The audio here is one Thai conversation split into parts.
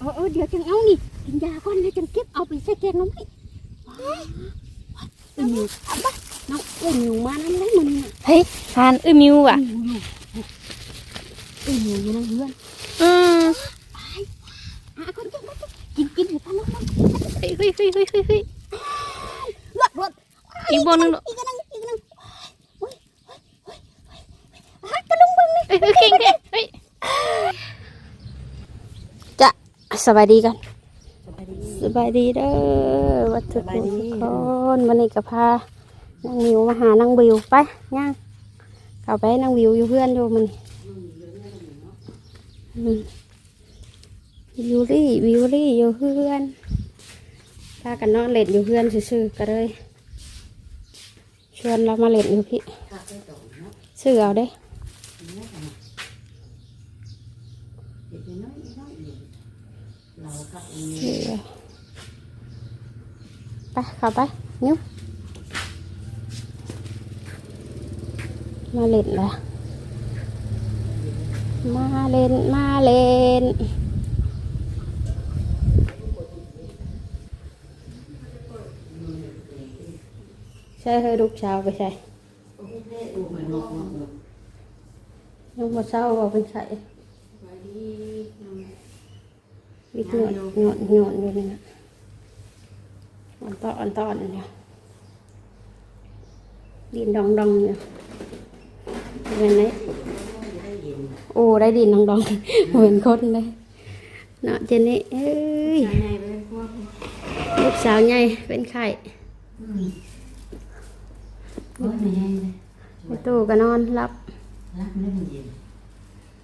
เออเออเดี๋ยวจังเอานี่กินยาก่อนแล้วจังเก็บเอาไปใส่แกงน้ำพริกเอ้ยหมิวเอาไปน้องเอ้ยหมิวมานั่นเลยมันน่ะเฮ้ยทานเอ้ยมิวอะเอ้ยหมิวอยู่นั่นเพื่อนอืมอะก่อนกินก่อนกินกินเดี๋ยวพันน้องมันเฮ้ยเฮ้ยเฮ้ยเฮ้ยเฮ้ยเฮ้ยรดรดอีกบนนึงลูกอีกอันนึงอีกอันนึงโอ้ยโอ้ยโอ้ยโอ้ยฮักกระลุงเบิ่งนี่เฮ้ยเฮ้ยเก่งเก่งเฮ้ยจะ สบายดีกันสบายดีเด้อวัดทุกคนทุกคนวันนี้ก็พานางวิวมาหานางวิวไปย่างเข้าไปให้นางวิวอยู่เพื่อนอยู่มันวิวรี่วิวรี่อยู่เพื่อนพากันนอนเล่นอยู่เพื่อนซื่อๆก็เลยชวนเรามาเล่นอยู่พี่ซื้อเอาเด้ซื้อเอา ไปเข้าไปนิ้วมาเล่นละมาเล่น มาเล่นใช่เฮ้ยลูกเช้าไปใช่ยังมาเช้าบอกเป็นใช่ วิกหนวดหนวดหนวดอยู่นี่นะอันตอนอันตอนเนี่ยดินดองดองเนี่ยเป็นไงโอ้ได้ดินดองดองเหมือนคนเลยเนาะเจนนี่เอ้ยลูกสาวใหญ่เป็นไข่ไปตู้ก็นอนรับ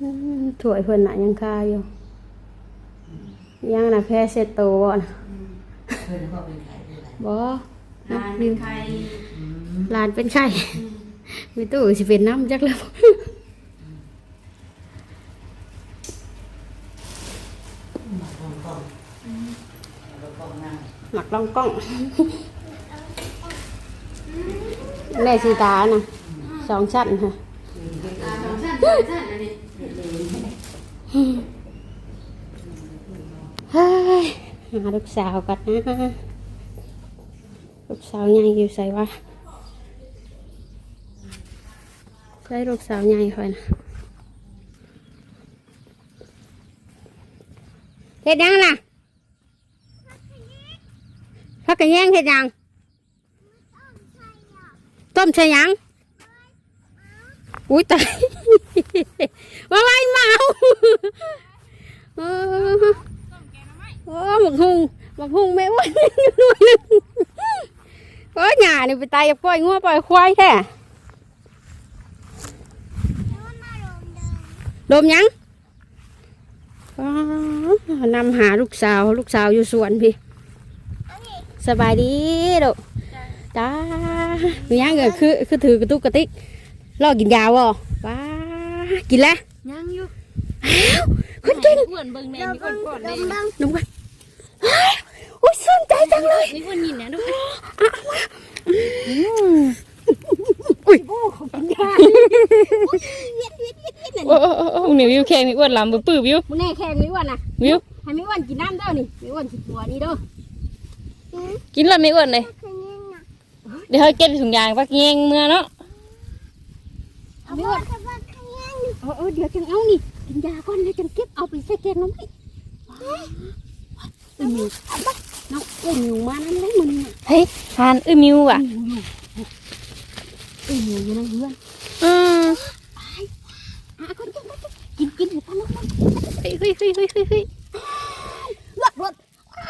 อืมถ่วยเพิ่นน่ะยังคาอยู่ ยังน่ะแพ้เสร็จโตบ่นะบ่นักดิวหลานเป็นไข่ไปตู้สิเป็นน้ำจักแล้วหมักลองกล้องแม่สีตาน่ะสองชั้นค่ะเฮ้ย หาลูกสาวกันนะลูกสาวใหญ่อยู่ใส่วะใส่ลูกสาวใหญ่คอยนะเฮ็ดยังน่ะพักกันแย่งเห็ดหยังต้มใช่หยังอุ้ยตายว่าไว้เมาเออ โอ้หมกหุงหมกหุงไม่อ้วนอยู่หน่วยหนึงโอ้ยหยานี่ไปตายกับปล่อยงัวปล่อยควายแท้ดมหยังอ๋อนำหาลูกสาวลูกสาวอยู่สวนพี่ สบายดีลูกจ้ามียังเกิดคือคือถือกระตุกกระติกรอกินยาวอะว้ากินแล้วยังอยู่คนเก่งอ้วนเบิ่งแน่มีคนก่อนแน่นมกันโอ้ยสนใจจังเลยมีคนยินนะดูอุ้ยโอ้ของกินยาเวียดเวียดเวียดเวียดโอ้โอ้โอ้โอ้หนิววิวแค่มีอ้วนลำปื้อปื้อวิวมึงแน่แข่งมีอ้วนนะวิวให้มีอ้วนกินน้ำเด้อนี่มีอ้วนสิตัวนี้เด้อกินแล้วไม่อ้วนเลยเดี๋ยวเขาเก็บถุงยางปักเงงเมื่อเนาะมีอ้วนเออเออเดี๋ยวจังเอานี่กินยาก่อนแล้วจังเก็บเอาไปใส่แกงน้ำพริกเอ้ยหมิวเอาไปน้องเอ้ยหมิวมานั่นเลยมันน่ะเฮ้ยทานเอ้ยมิวอะเอ้ยหมิวอยู่นั่นเพื่อนอืมอะก่อนกินก่อนกินกินเดี๋ยวพันน้องมันเฮ้ยเฮ้ยเฮ้ยเฮ้ยเฮ้ยเฮ้ยรดรด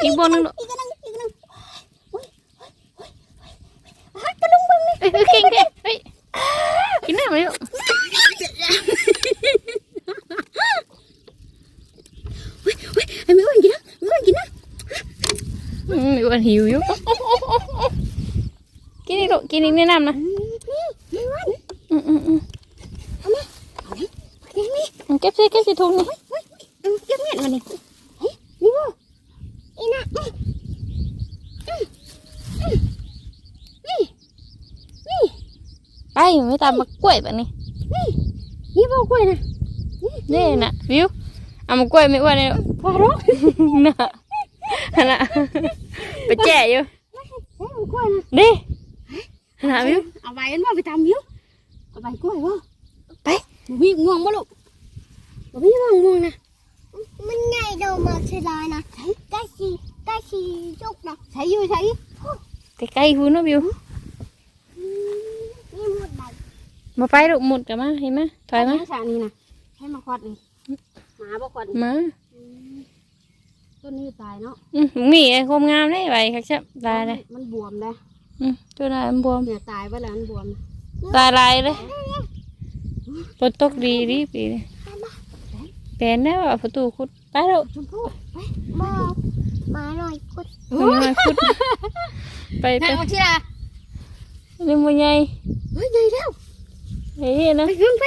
อีกบนนึงลูกอีกอันนึงอีกอันนึงโอ้ยโอ้ยโอ้ยโอ้ยโอ้ยฮักกระลุงเบิ่งนี่เฮ้ยเฮ้ยเก่งเก่งเฮ้ยกินได้ไหมลูก เฮ้ยเฮ้ยให้มีอ้วนกินนะมีอ้วนกินนะ อื มมีอ้วนหิวอยู่โอ้โอ้โอ้โอ้โอ้กินอีกลูกกินอีกแนะนำนะอืมนี่มีอ้วนอืมอืมอืมเอาไหมเอาไหมเอาไหมนี่เก็บสิเก็บสิทุงนี่เฮ้ยเฮ้ยเฮ้ยเอาเก็บเงินมานี่เฮ้ยนี่บ่อีน่ะอืมอืมอืมนี่นี่ไปไม่ตามมากล้วยแบบนี้นี่นี่บ่กล้วยนะนี่น่ะวิวเอามากล้วยไม่อ้วนเลยพอรู้น่ะ ขนาดไปแจ่อยู่เฮ้ยมันกล้วยนะดิขนาดวิวเอาใบอันว่าไปทำยิ้วเอาใบกล้วยว่าไปบ่มีง่วงบ่ลูกบ่มีง่วงง่วงนะมันไงโดมาเชลายนะใกล้ชีใกล้ชีจุกนะใช้อยู่ใช้ใกล้ๆคุณเนาะวิวนี่หมดไหนมาไปลูกหมดกันมาเห็นไหมถอยมาสานี่นะให้มาควัดนี่หมาบ่ควัดมา ต้นนี้ตายเนาะอืมมีไอ้คมงามได้ไว้ครับชับตายเลยมันบวมเลยอืมตัวนั้นมันบวมเนี่ยตายไปแล้วมันบวมตายลายเลยฝนตกดีดีปีนี้เป็นได้ว่าประตูคุดไปแล้วชมพู่ไปมามาหน่อยกุดทำไมคุดไปไปนั่งเอาที่ละเรื่องมันใหญ่เฮ้ยใหญ่แล้วเฮ้ยนะไปขึ้นไป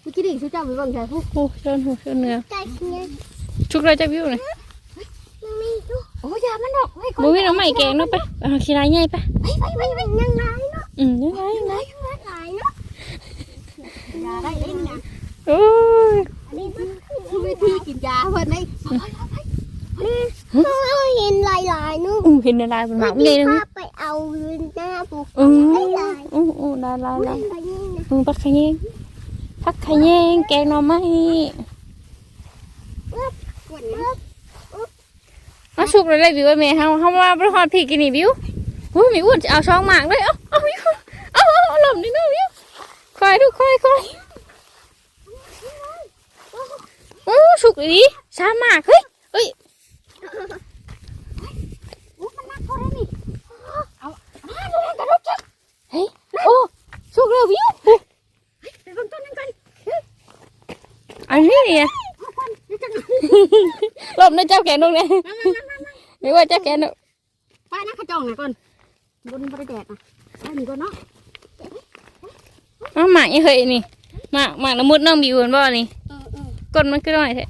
เมื่อกี้ดิชูเจ้าไปเบิ่งใช่ผู้โอ้ชนหัวชนเนื้อใกล้ ชีเนี่ยชุกเราจะวิวเลยมันมีจุกโอ้ยามันดอกเฮ้ยบุ้ยน้องใหม่แกงเนาะไปเอาขี้ไรใหญ่ไปไปไปไปไปยังไงเนาะอืมยังไงยังไงยังไงเนาะยาได้เล่นนะโอ้ยอันนี้มันคือวิธีกินยาเพิ่นนี่เราเห็นลายลายนู่นอู้เห็นอะไรเป็นหมากเลยนะพาไปเอายืนหน้าปุ๊บอืมลายลายอู้อู้ลายลายลายลายนี่นะอืมพักขยงพักขยงแกงหน่อไม้ กวนนะ เอาชุกเลยเลยบิวไอ้แม่เฮาเฮามาบริหารพี่กินนี่บิวอุ้ยมีอ้วนจะเอาช่องหมากเลยเอาเอาบิวเอาเอาเอาหล่มนี่เนาะบิวคอยดูคอยคอยโอ้ชุกดีช้ามากเฮ้ยเฮ้ยโอ้มันนักเขาได้นี่เฮ้ยโอ้ชุกเร็วบิวไปเบิ่งต้นนั้นกันอันนี้เนี่ยเอาควันเดี๋ยวจังหลบในเจ้าแกนตรงนี้ ไม่ว่าเจ้าแกนป้านะขจองหน่อยก่อนบนบริแดดนะไปหนึ่งก่อนเนาะเอาหมากยังเคยนี่หมากหมากละมุดน้องบิวเห็นบ่นี่เออเออก้นมันก็น้อยแท้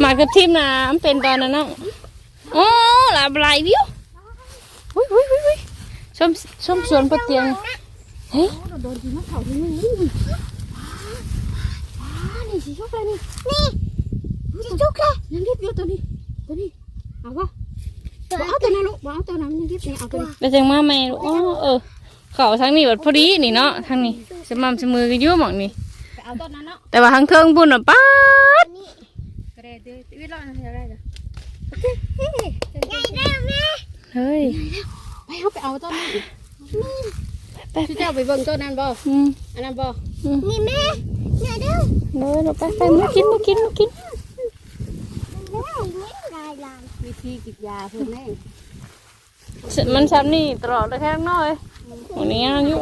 หมากกับทิมน้ำเป็นตอนนั้นเนาะโอ้ลาบลายวิวอุ้ยอุ้ยอุ้ยอุ้ยชมชมสวนปะเตียงเฮ้ยโอ้โดนจีนกเขาทีนึงนี่ว้านี่สีชุกเลยนี่นี่ สีชุกเลยยังรีบอยู่ตัวนี้ ตัวนี้ เอาวะบ่เอาตัวนั้นลูกบ่เอาตัวนั้นยังรีบนี่เอาตัวนี้ไปจังมาแม่ลูกอ๋อเออ เขาทางนี้แบบพอดีนี่เนาะทางนี้สม่ำเสมอกันอยู่หมองนี่ไปเอาตัวนั้นเนาะแต่ว่าทางเทิงพุ่นอะป๊าดกระเด็นดื้อวิทย์รอดนะอะไรจ้ะใหญ่แล้วแม่เฮ้ยไปเอาไปเอาตัวนั้นไปพี่เจ้าไปเบิ่งตัวนั้นบ่อืมอันนั้นบ่นี่แม่ใหญ่แล้วเดินออกไปไปมากินมากินมากินแล้ วนี่ลายลายวิธีกินยาเพิ่นแน่มันซ้ำนี่ตลอดเลยแค่ข้างนอกเลยวันนี้ยังอยู่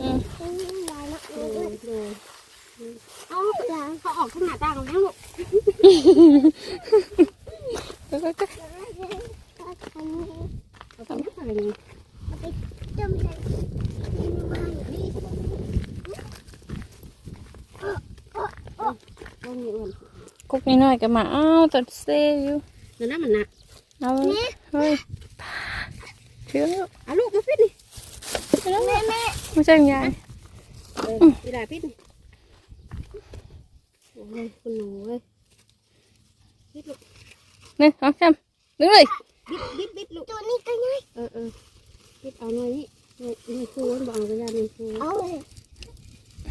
อืมลายแล้วเออเออเอาเขาออกข้างหน้าต่างแล้วลูกไปไปไปอันนี้เอาตัวนี้อะไรนี่ จำใจ ตรงนี้อ้วน กุกนิดหน่อยกับหมาอ้าวตัดเซอยู่นั่นน่ะมันหนักเอาเฮ้ยเชื่อเอาลูกมาฟิตนี่แม่แม่ไม่ใช่ยายเออเวลาฟิตนี่โอ้ยคุณหนูเว้ยฟิตลูกนี่เอาจำนึกเลยบิดบิดบิดลูกตัวนี้ตัวนี้เออเออฟิตเอาหน่อยนี่นี่นี่คือวันบอกเอาไปยานี่คือเอาเลย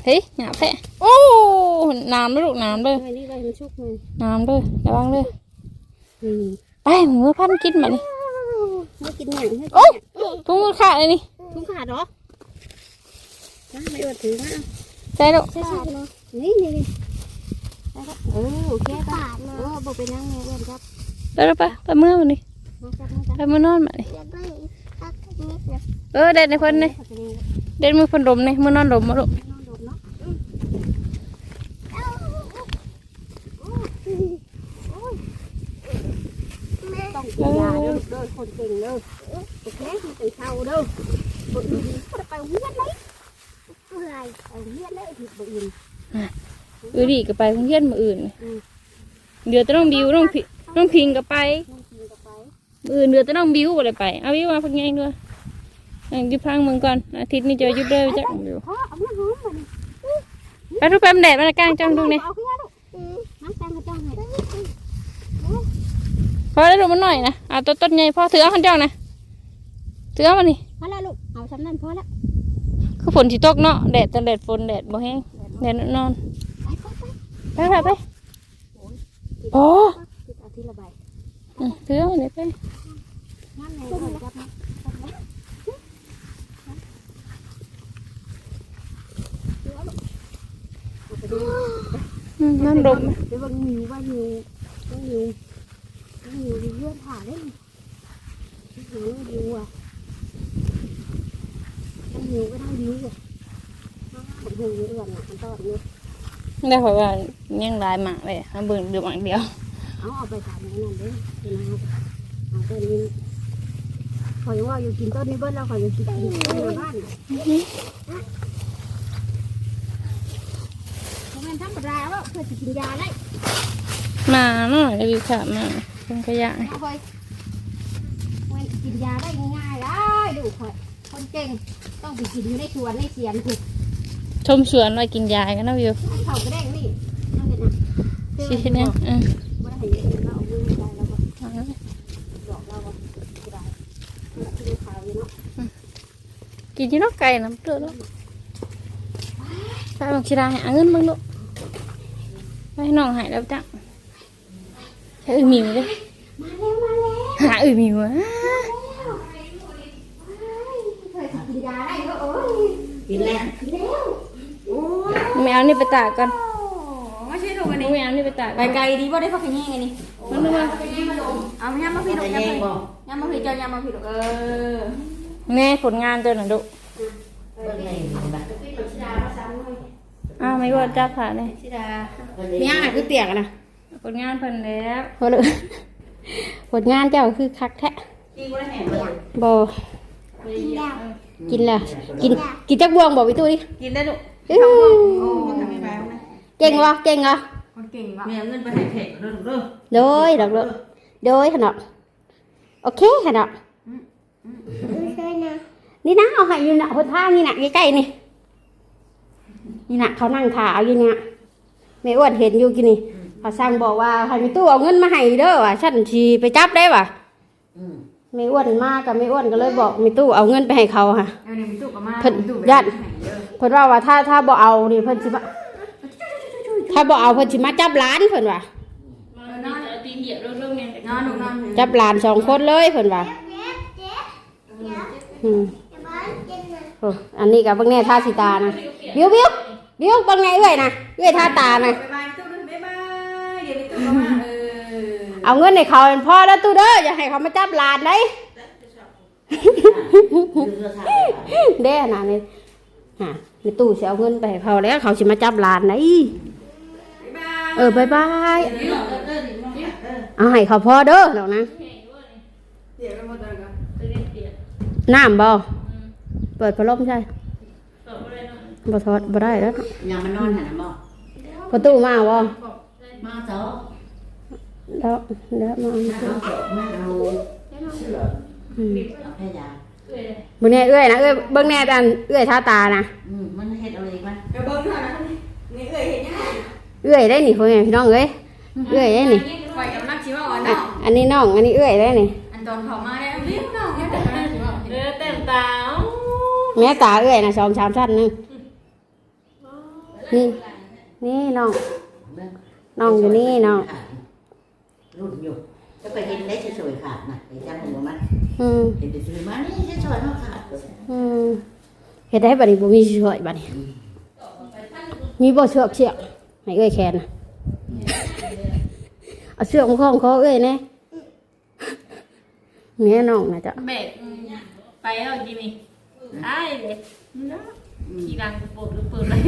เฮ้ยหยาบแท้โอ้น้ำด้วยลูกน้ำด้วยหน่อยนี่ไว้มันชุกหน่อยน้ำด้วยระวังด้วยนี่ไปหมูพันกินมานี่ไม่กินอย่างให้โอ้ทุ่งมันขาดเลยนี่ทุ่งขาดเหรอนะไม่อวดถือนะใช่ลูกใช่ใช่นี่นี่นี่ได้ครับเออโอเคครับขาดนะเออบอกไปนั่งเนี่ยอ้วนครับไปแล้วไปไปเมื่อมันนี่มาจับมาจับไปเมื่อนอนมานี่จะได้ตักนิดนะเออเด็ดในคนนี่เขาจะนี่เด็ดมือคนดมนี่มือนอนดมมาลูก นอนดมเนาะ แม่ ต้องกินยา เด้อเด้อคนเก่งเด้อโอเคมันเป็นเศร้าเด้อคนอื่นก็ไปเวียนเลยเปื่อยไปเวียนเลยผิดบ่อื่นเออดีก็ไปโรงเรียนมืออื่นนี่อืมเดี๋ยวจะต้องบิวต้องพิต้องพิงก็ไปน้องกินก็ไปมืออื่นเดี๋ยวจะต้องบิวอะไรไป เอาบิวมาพักไงด้วยอันยุบพังมึงก่อน อาทิตย์นี้จะยุบเด้อจ้ะบิวพ่อเอามาหอไปทุกแป๊บแดดมันกลางจังดูนี่เอาขึ้นมาลูกน้ำตาลกระจ้างให้ พ อได้ดูมันหน่อยนะเอาตัวต้นใหญ่พอถือเอาขันเจ้านะถือเอามานี่พอแล้วลูกเอาสำนันพอแล้วคือฝนที่ตกเนาะแดดแต่แดดฝนแดดบ่แห้งแดดนอนไปไปไปไปไปไปโอ้ติดเอาที่ระบายอืมถือเอามานี่ไปน้ำในเราจับนะจับนะเอาไปดูอืมน้ำลมเดี๋ยวว่าหิวว่าหิวว่าหิว ว่าหิวดีเยื่อผ่าได้หิวหิวอะมันหิวก็ได้หิวอะผมหิวเอื่อนอะมันตอดเนี่ยได้เพราะว่ายังหลายหมากเลยเอาเบิ่ง ดูหมากเดียวเอาเอาไปขายในนั้นเด้อเป็นเอาเอาต้นนี้ขอยว่าอยู่กินต้นนี้เบิ้ลแล้วขอยอยู่กินต้นนี้ในบ้านทำไมธรรมดาว่าเพื่อจะกินยาได้มาหน่อยได้วิวค่ะมาเป็นขยะเอาไปมันกินยาได้ง่ายๆได้ดูข่อยคนเก่งต้องไปกินอยู่ในสวนในเสียนถูกชมสวนไว้กินยากันนะวิวเขาก็ได้นี่นั่นเป็นนะชิเนี่ยอืมว่าได้เห็นเราเอามือใจเราก็หลอกเราก็ได้กินข้าวอยู่เนาะกินอยี่นอกไก่น้ำเกลือแล้วไปบังชิราให้เอาเงินเบังลูกไปให้น้องหายแล้วจ้ะ ใช้อึมิวเลยมาแล้วมาแล้วหาอึหมิวอะกินยาได้ก็โอ้ยกินแล้วแล้วแมวนี่ไปตากก่อนไม่ใช่ถูกอันนี้แมวนี่ไปตากไปไกลดีว่าได้พักขยี้ไงนี่มันนึกว่าเอาย่ามาพี่ลูกย่ามาพี่ย่ามาพี่เจ้าย่ามาพี่ลูกเออแน่ผลงานตัวหน่ะดุอ้าวไม่ว่าจับผ่าเลยชิดาเนี่ยคือเตียกนะ ผลงานเพิ่นแล้วพอเลยผลงานเจ้าคือคักแท้กินก็ได้แหงเลยบกินแล้วกินกินจักบวงบอกไปตู้ดิกินได้ลูกอื้อโอ้ทำยังไงนะเก่งวะเก่งวะคนเก่งว่ะมีเงินไปให้แขกเด้อเด้อโดยดอกโดยโดยขนาดโอเคขนาดนี่นะเอาให้อยู่นะคนท่างนี่นะใกล้ๆนี่นี่นะเขานั่งขาเอาอยู่เนี่ยไม่อ้วนเห็นอยู่กินนี่ เขาสั่งบอกว่าให้มีตู้เอาเงินมาให้เด้อว่ะฉันชีไปจับได้ว่ะไม่อ้วนมากกับไม่อ้วนก็เลยบอกมีตู้เอาเงินไปให้เขาค่ะ เออเนี่ยมีตู้กับมาเพิ่นญาติเพิ่นว่าว่าถ้าถ้าบ่เอานี่เพิ่นสิมาถ้าบ่เอาเพิ่นสิมาจับหลานเพิ่นว่ามันจะตีนเหยียบเรื่องเนี่ยนอนลูกนอนจับหลานสองคนเลยเพิ่นว่าอืมโอ้อันนี้กับเบิ่งแน่ท่าสีตานะบิวบิวบิวเบิ่งแน่เอ้ยนะเอ้ยท่าตานะบ๊ายบายตู้ ด้วยบ๊ายบายเดี๋ยวมีตู้กับมาเออเอาเงินให้เขาเป็นพ่อแล้วตู้เด้ออย่าให้เขามาจับหลานได้เด้ขนาดนี้ฮะในตู้สิเอาเงินไปให้เขาแล้วเขาสิมาจับหลานได้บ๊ายบายเออบายบายเอาให้เขาพ่อเด้อดอกนะเดี๋ยวไปหมดเลยกันน้ำบ่เปิดพัดลมใช่บ่ทอดบ่ได้แล้วยังมันนอนหันนะบ่ประตูมาบ่ มาเถอะแล้วแล้วมามาเอาเถอะมาเอาอืมเอาแค่ยาเบิ่งแน่เอ้ยนะเอ้ยเบิ่งแน่อันเอ้ยท่าตานะอืมมันเฮ็ดเอาเองมั้ยเดี๋ยวเบิ้งเถอะนะนี่เอ้ยเห็นยังไงเอ้ยได้นี่พ่อแม่พี่น้องเอ้ยเอ้ยได้นี่ปล่อยกับนักชิว่าอ่อนอะเนาะอันนี้น้องอันนี้เอ้ยได้นี่อันตอนเขามาได้เรียบน้องเนี่ยแต่นักชิว่าเออเต็มตาแม่ตาเอ้ยนะสองสามชั้นหนึงนี่นี่น้อง น้องอยู่นี่น้องรุ่นอยู่จะไปเห็นได้สวยๆขาดน่ะไอ้จังหัวมันอืมเห็นแต่ซื้อมานี่สวยๆเนาะขาดอืมเฮ็ดได้บัดนี้บ่มีช่วยบัดนี้มีบ่เชือกเชือกให้เอ้ยแขนน่ะเอาเชือกมาคล้องคอเอ้ยแน่แม่น้องน่ะจ้ะเบรกไปแล้วดีนี่ไอ้เลยขี่ดังโปรดเปิดเลย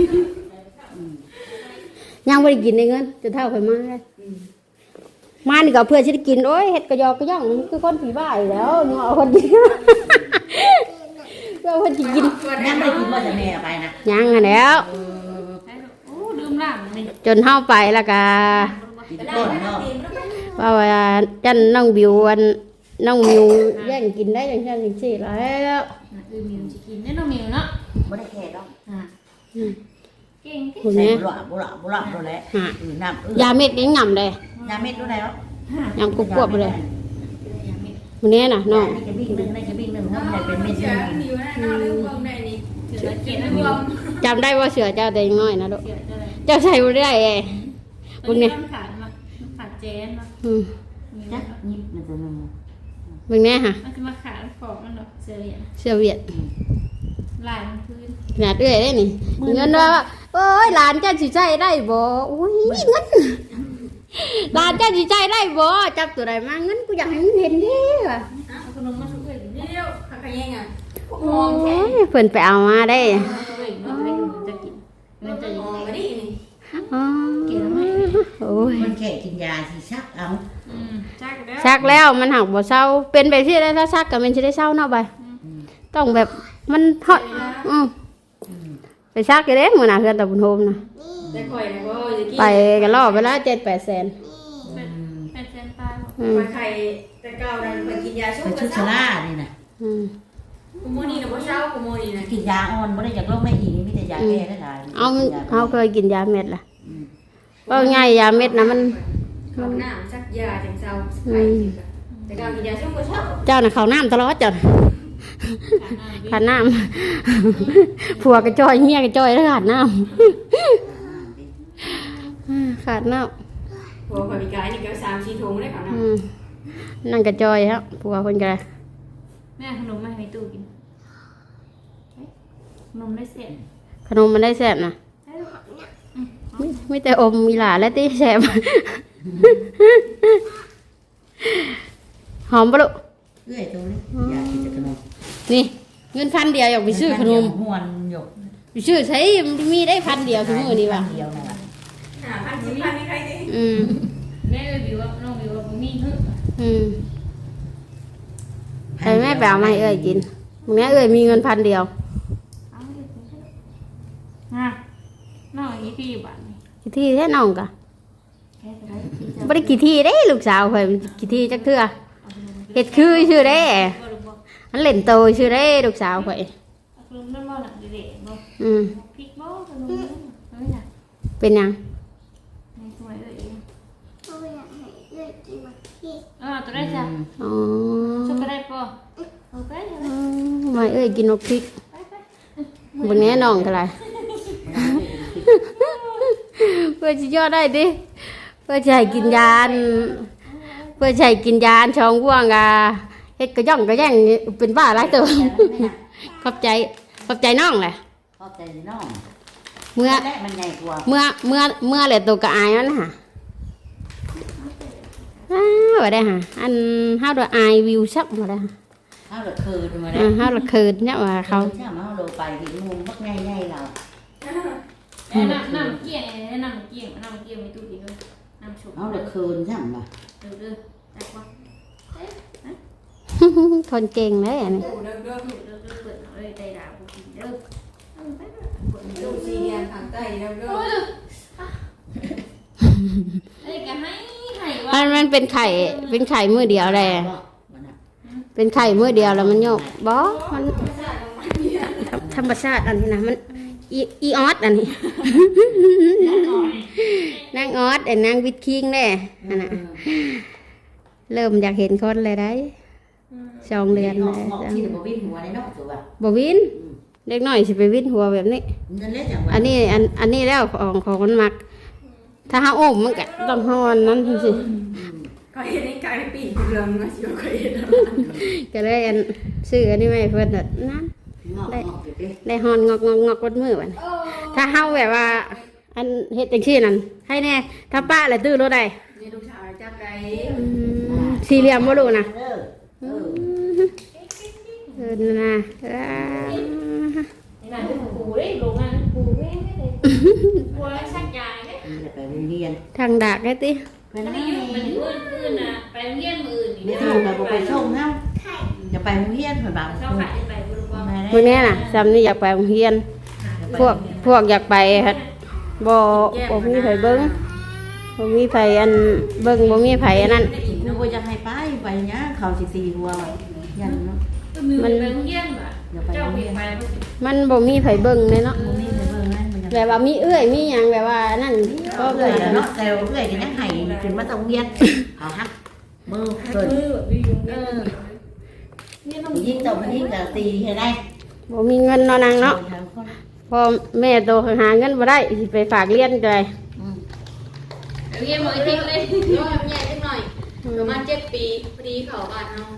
ยังบ่ได้กินได้เงิน จะเท่าไปมาเลยมานี่ก็เพื่อสิได้กินโอ้ยเฮ็ดกระยอกกระย่องคือคนผีบ้าอยู่แล้วยังเอาคนเดียวเอาคนสิกินยังไม่ได้กินว่าจะแม่ไปนะยังอะแล้วโอ้ลืมล่างนี่จนเฮาไปแล้วก็กินต้นเนาะว่าว่าจันน้องบิวอันน้องมิวแย่งกินได้จังซั่นจังซี่แล้วอือมิวจะกินได้น้องมิวเนาะไม่ได้แค่หรอกอ่า เก่งเก่งคุณใส่แม่บุหรี่บุหรี่บุหรี่ดูแลฮะอือน้ำเอื้อยาเม็ดยังหย่ำเลยยาเม็ดดูแล้วยำกรุบๆไปเลยวันนี้น่ะน้องนี่จะวิ่งหนึ่งนี่จะวิ่งหนึ่งถ้ามันเป็นเม็ดหนึ่งอยู่นะเราเรื่องเบิ่งได้นี่เสือเก่งนะเบิ่งจำได้ว่าเสือเจ้าแต่ยังน้อยนะลูกเสือจะได้เจ้าใส่บ่ได้เอ้พวกเนี้ยขาดมาขาดเจนมาอืมจักยิบมันจะหนึ่งพวกเนี้ยค่ะมันจะมาขาดฟอกมันหรอกเสือเหรียญเสือเวียดลายมันพื้นขนาดเอื้อยได้นี่เงินว่า โอ้ยหลานเจ้าสิใจได้บ่อุ้ยเงินหลานเจ้าสิใจได้บ่จับตัวใดมาเงินกูอยากให้มันเห็นเด้ว่ะเอาขนมมาสุกเลยเดี๋ยวขาขยังอะโอ้ยเพิ่นไปเอามาได้สุกเลยมันจะได้มันจะกินมันจะยังไงก็ได้นี่อ๋อโอ้ยมันแค่กินยาสิชักเอาอืมจักแล้วชักแล้วมันหักบ่เศร้าเป็นไปที่ได้ถ้าชักก็มันสิได้เศร้าเนาะใบต้องแบบมันฮอดอือ ไปชักก็ได้มื้อหน้าเฮือนตะบุญโฮมนะแต่ข่อยนะก็จะกินไปกันรอบไปแล้ว7-8แสนเป็นเซนตายข่อยไข่แต่เก่านั้นไปกินยาชุไปบชุดชรานี่นะอืมกูโมนี่นะบ่เช้ากูโมนี่นะกินยาอ่อนไม่ได้จากโรคไม่อีนี่มีแต่ยาแก้ได้หลายเอาเอาเคยกินยาเม็ดล่ะก็ง่ายยาเม็ดนะมันเขาหน้าชักยาจังเช้าไข่แต่เก่ากินยาชุบบ่เช้า เจ้าน่ะเขาน้ำตลอดจ้ะ ขาดน้ำผัวกระจอยเมียกระจอยแล้วขาดน้ำขาดน้พอข่อยมีกายนี่ก็3 4ถุงได้เขาำนะอืมนั่งกระจอยฮะผัวคนกระแม่ขนมมาให้ตู้กินขนมได้เสร็จขนมมันได้แสบนะไม่ไม่แต่อมมีหลาและตีแสบหอมปะลูก เอื้อยตัวนี้ยากินแต่ขนมนี่เงินพันเดียวอยากไปซื้อขนมหวนหยกไปซื้อใช้มันมีได้พันเดียวทุกมื้อนี่ว่ะเดียวนะว่ะหาพันสิพันนี่ใครดิอืมแม่เลยบิวว่าน้องบิวว่าบ่มีหึอืมใครแม่ไปเอามาให้เอ้ยกินแม่เอ้ยมีเงินพันเดียวเอาอยู่ฮะน้องอีพี่อยู่บ้านนี่กี่ที่แท้น้องกะแค่ได้ที่จะบ่ได้กี่ที่เด้ลูกสาวข่อยมันกี่ที่จักเทื่อ เฮ็ดคือชื่อเด้บ่รู้บ่มันเล่นโตชื่อเด้ลูกสาวข่อยเอาขนมนั่นบ่น่ะเด็กๆบ่อืมพริกบ่ขนมนั่นเอ้ยน่ะเป็นยังอ้ยเขาอตัวได้จ้ะอ๋อช็อกโกแลตบ่โอเคมาเอ้ยกินนกพริกไปไปบนแน่น้องเท่าไรเพื่อจะย่อได้ดิเพื่อจะให้กินยานเพื่อจะให้กินยาอันช่องว่วงอะเฮ็ดกระย่องกระแย่งนี่เป็นบ้าไรตัวขอบใจขอบใจน้องแหละเข้าใจน้องเมื่อและมันใหญ่กว่าเมื่อเมื่อเมื่อแหละตัวกระอายมันน่ะอ้าวว่าได้ฮะอันเฮาดอายวิวชักมาได้ฮะเอาละคืนมาอ่าแล้วเฮาละคืนเนี่ยว่าเขาถ้ามาเอาเราไปหินมุมมักง่ายง่ายเราเอ้ยน้ำน้ำเกี้ยงเอ้ยน้ำเกี้ยงน้ำเกี้ยงมีตู้กินด้วยน้ำชุบเอาละคืนช่างมา เด้อเด้อจักบ่ทนเก่งเลยอันนี้เด้อเด้อเด้อเด้อเด้อเปิดเอาเลยใจดาวบ่กินเด้อเอาไปเด้อเปิดตู้สี่เหลี่ยมทางใต้เด้อเด้อเอ้ยก็ให้ให้ว่ามันมันเป็นไข่ เป็นไข่มือเดียวแหละมันน่ะเป็นไข่มือเดียวแล้วมันโยกบอมันธรรมชาติอันนี้นะมัน อีอีออสอันนี้ นางออสไอ้นางวิดคิงแน่อันน่ะเริ่มอยากเห็นคนเลยได้สองเดือนหเลงอกยหงอกที่จะบอกวิ่งหัวในนอกตัวบวินเด็กน้อยสิไปวินหัวแบบนี้ นั่นแหละจังหวะอันนี้อันอันนี้แล้วของของคนมัก ถ้าห้าอุ้มมันก็ต้องห้อนนั้นสิก็เห็นในกายปีกเรืองมาสิว่าก็เห็นก็เลยอันซื้ออันนี้ไม่เพิ่นน่ะนั่น งอกงอกอยู่ดิได้ฮอนงอกงอกงอกวัดมือวันถ้าเฮาแบบว่า อันเฮ็ดจังซี่นั่นให้แน่ ถ้าป้าแหละตื้อรถได้นี่ลูกชายจับไก่สี่เหลี่ยมบ่รู้นะเออเออเออนั่นนะอ่านี่น่ะเป็นปูเด้โรงงานปูแม่ไม่ได้ปูแล้วชักยาเด้มันจะไปโรงเรียนทางดากได้ติเพื่อนมันนี่อยู่มันอื่นอื่นน่ะไปโรงเรียนมื้ออื่นเดี๋นี่ยวเราไปไปส่งเนาจะไปโรงเรียนเพื่อนบอกเจ้าขายไปบ่รู้ว่า มื้อนี้น่ะซำนี่อยากไปโรงเรียน พวกพวกอยากไปหั่นบ่บ่มีไผเบิ่งบ่มีไผอันเบิ่งบ่มีไผอันนั้นนึกว่าจะให้ไปไปเนี้ยเขาสิตีหัวยันเนาะมันไปโรงเรียนบ่เจ้าไปไปบ่มันบ่มีไผเบิ่งเลยเนาะมันนี่ไปเบิ่งนั่นมันยังแบบว่ามีเอื้อยมีหยังแบบว่านั่นก็ก็เอื้เลอยยเนาะแต่เอื้อยก็ยังให้ขึ้นมาต้องเวียนเอาฮักมือเกินมือแบบอยู่เอเอออนี่ต้องยิงต่อไปนี้ก็ตีให้ได้ บ่มีเงินเนาะนางเนาะพอแม่โตหาเงินบ่ได้สิไปฝากเรียนเลยอืมเรียนหมอทิ้งเลยน้อยใหญ่นิดหน่อยประมาณเจ็ดปีพอดีเขาบ้านเนาะ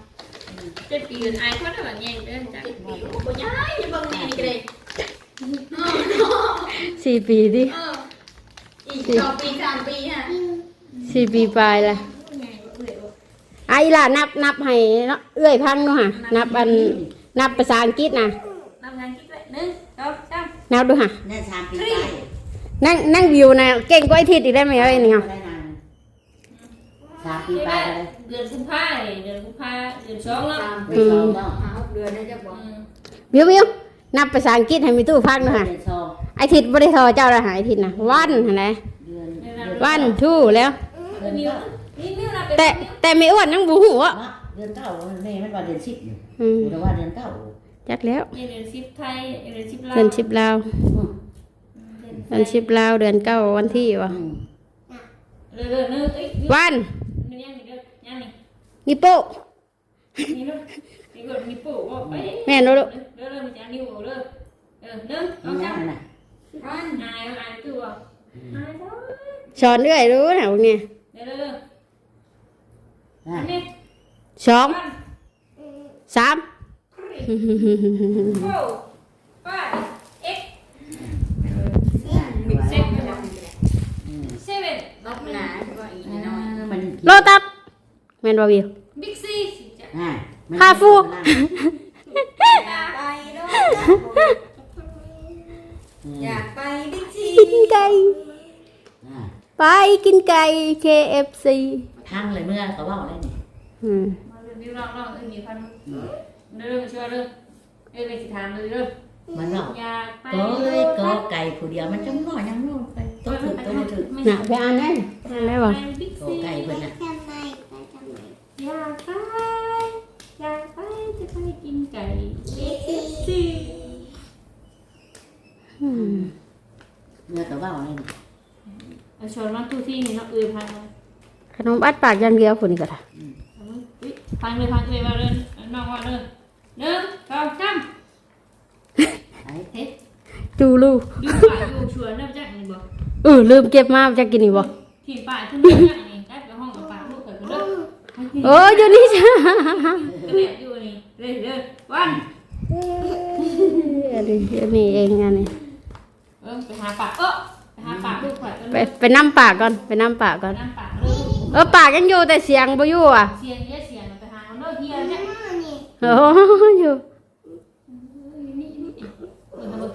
เจ็ดปีเป็นไอ้เขาได้แบบใหญ่เด้อจ้ะเจ็ดปีโอ้โหใหญ่ยังบางนี่นี่ก็เลยเออสี่ปีดิเอออีกสองปีสามปีฮะสี่ปีปลายละไอ้ล่ะนับนับให้เนาะเอื้อยพังเนาะฮะนับอันนับภาษาอังกฤษนะ หนึ่งสองสามนับดูฮะแน่สามปีไปนั่งนั่งวิวนะเก่งกว่าไอ้ทิศอีกได้ไหมเอ้ยเนี่ยได้นานสามปีนี่ไปว่าเลยเดือนกุมภาพันธ์เดือนกุมภาพันธ์เดือนสองแล้วไปสองเนาะหาหกเดือนนะจะบอกวิววิวนับภาษาอังกฤษให้มีตู้พังเนาะฮะเดือนสองไอ้ทิศบริทอเจ้าละหายทิศนะวันเห็นไหมเดือนวันทูแล้วเดือนนิ้วนี่นิ้วนะเป็นแต่แต่ไม่อ้วนยังบูหูอะเนาะเดือนเก้าแม่มันว่าเดือนสิบอยู่อืมแต่ว่าเดือนเก้า จักแล้ว เดือนสิบไทยเดือนสิบลาวเดือนชิบลาวเดือนชิบลาวเดือนเก้าวันที่วะอืมเดือนเดือนนึงเอ้ยวันนี่ยังนี่เดือนยังนี่นี่โป๊ะนี่ลูกนี่เดือนนี่ปู่ว่าไปแม่นรู้ลูกเดือนเดือนมันจะนิ้วเดือนเออหนึ่งสอนี่งนะสามน่ะอันนายอันตัวอันตัวสอนเรื่อยรู้นะพวกเนี่ยเดี๋ยวเดี๋ยวน่ะอันนี้สองอันสาม โอ้ป้าเอ็กบิ๊กเซเซ็ตเว่นเซเว่นลบหนาใช่ป่ะอีกนิดหน่อยมันโลตัสแม่นบ่วิวบิ๊กซีจ้ะอ่าคาฟูไปด้วยอยากไปบิ๊กซีกินไก่อ่าไปกินไก่ KFC พังเลยเมื่อเขาว่าอะไรนี่อืมมาเดี๋ยวเราเราเอ้ยมีพัน เดินช่วยเดินเอ้ยไปสิถามเลยเดินมันว่าอยากไปก็เลยก็ไก่ผู้เดียวมันจังน้อยยังน้อยไปตัวถึงตัวถึงน่ะไปอ่านได้อ่านได้บ่บิ๊กก็ซีไก่เพิ่นน่ะทำไมไปทำไมอยากไปอยากไปจะไปกินไก่บิ๊กซีอืมเมื่อเขาว่าอะไรนี่เอาชวนมาตู้ที่นี่เนาะเอ้ยพันเลยขนมอัดปากอย่างเดียวคนนี้ก็ได้พันเลยพันเลยมาเลยน้องว่าเลย หนึ่งสองสามไอ้เฮ้ยจูลูดูป่าดูชวนได้จักนี่บ่เออลืมเก็บมาจะกินอีกบ่ทีป่าขึ้นมาจักนี่ได้ไปห้องกับป่าลูกเกิดกันเด้อโอ้ยอยู่นี่จ้าก็เนี่ยอยู่นี่เลยเลยวันอันนี้อันนี้เองอันนี้เออไปหาป่าเออไปหาป่าลูกข่อยกันไปไปน้ำปากก่อนไปน้ำปากก่อนน้ำป่าเลยเออปากยังอยู่แต่เสียงบ่อยู่อะเสียงเยอะ นี่นี่เออมาเบิ่ง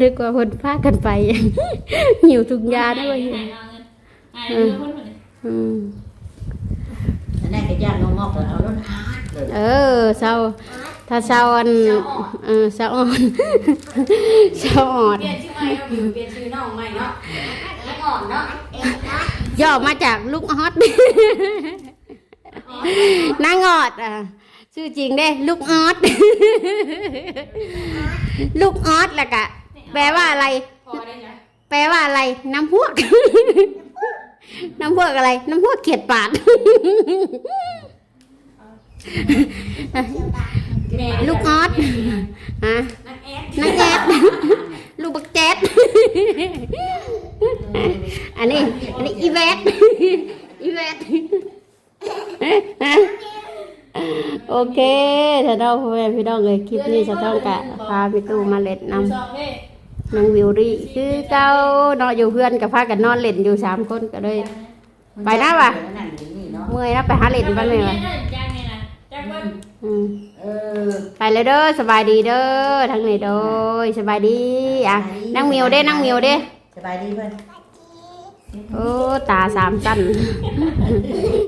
นึกว่าคนพากันไป หิวทุกยาได้บ่อยู่ หายเงินหายเงินคนเหมือน อืม อันนั้นก็ย่างงอกๆแล้วเอารถอาร์ตเลย เออเศร้าถ้าเศร้าอันเออเศร้าอ่อน เศร้าอ่อน เปลี่ยนชื่อใหม่เนาะบิวเปลี่ยนชื่อน้องใหม่เนาะแล้วอ่อนเนาะ ย่อมาจากลูกฮอต นางออดอะชื่อจริงเด้ ลูกออด ลูกออดแหละกะ แปลว่าอะไร แปลว่าอะไร น้ำพวก น้ำพวกอะไร น้ำพวกเขียดปาด ลูกออดฮะนักแอดนางแอดลูกบักแจ๊ดอันนี้ อันนี้อีแวดอีแวด โอเคถ้าเราพ่อแม่พี่น้องเลยคลิปนี้จะต้องกะพาพี่ตู้มาเล่นนำสองเด้นางวิวรี่คือเก้านอนอยู่เพื่อนกับพากันนอนเล่นอยู่สามคนก็เลยไปนะวะนั่นนี่เนาะเมื่อยนะไปหาเล่นบ้างไหมวะจ้างนี่นะจ้างวันอืมเออไปเลยเด้อสบายดีเด้อทั้งนี้เด้อสบายดีอะนั่งมิวเด้นั่งมิวเด้สบายดีเพื่อนโอ้ตาสามสั้น